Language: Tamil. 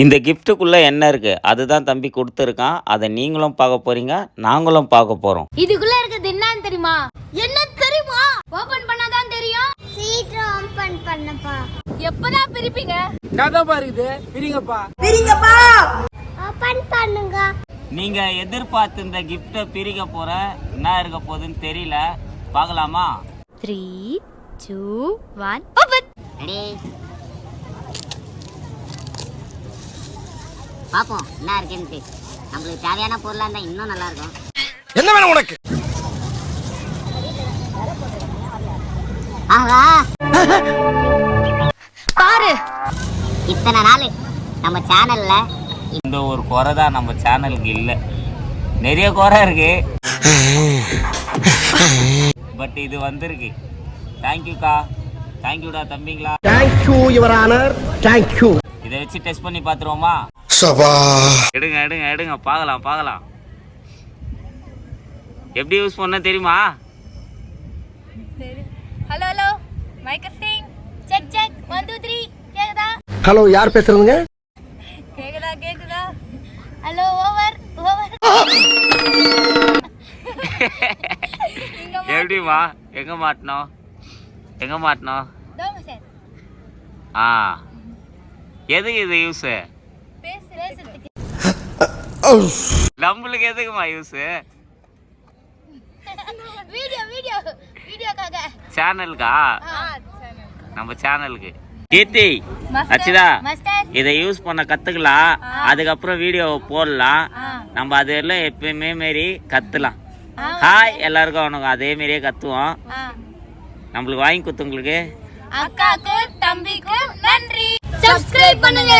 இந்த கிஃப்ட்டுக்குள்ளே என்ன இருக்குது அதுதான் தம்பி கொடுத்துருக்கான். அதை நீங்களும் பார்க்க போகிறீங்க நாங்களும் பார்க்க போகிறோம் இதுக்குள்ள இருக்கிறது என்னன்னு தெரியுமா? என்ன தெரியுமா? ஓபன் பண்ணாதான் தெரியும். சீக்கிரம் ஓபன் பண்ணப்பா. எப்பதான் பிரிப்பீங்க? கதப்பா இருக்குது. பிரிங்கப்பா. ஓபன் பண்ணுங்க. நீங்கள் எதிர்பார்த்து இந்த கிஃப்ட்டை பிரிக்க போகிற என்ன இருக்க போகுதுன்னு தெரியல. பார்க்கலாமா? த்ரீ டூ ஒன் ஓபன் பார்ப்போம் என்ன இருக்குன்ட்டு. நம்மளுக்கு தேவையான பொருளாக இருந்தால் இன்னும் நல்லா இருக்கும். என்ன வேணும் உனக்கு? ஆஹா. பாரு. இத்தனை நாள் நம்ம சேனல்ல இந்த ஒரு குறை தான் நம்ம சேனலுக்கு இல்லை. நிறைய குறை இருக்கு. பட் இது வந்திருக்கு. தேங்க்யூக்கா தேங்க்யூடா தம்பிங்களா. Thank you your honour thank you இதை வச்சு டெஸ்ட் பண்ணி பார்த்துருவோமா? எடுங்க எடுங்க எடுங்க. பார்க்கலாம் பார்க்கலாம். எப்படி யூஸ் பண்ண தெரியுமா? Hello hello mic Singh check check one two three கேக்குதா? ஹலோ யார் பேசுறதுங்க? கேக்குதா கேக்குதா? ஹலோ ஓவர் ஓவர் எப்படிமா எங்க மாட்டணும் எங்க மாட்டணும் ஆ. எதுக்கு இது யூஸ் நம்மளுக்கு எதுக்குமா யூஸ் வீடியோ வீடியோ வீடியோக்காக. சேனலுக்கா நம்ம சேனலுக்கு கீர்த்தி அச்சுதா. இதை யூஸ் பண்ண கத்துக்கலாம். அதுக்கப்புறம் வீடியோ போடலாம். நம்ம அதெல்லாம் எப்பயுமே மாரி கத்துலாம். ஹாய் எல்லாருக்கும் அவனுக்கு அதே மாதிரியே கத்துவோம். நம்மளுக்கு வாங்கி கொடுத்தவங்களுக்கு அக்காக்கும் தம்பிக்கும் நன்றி. சப்ஸ்கிரைப் பண்ணுங்க.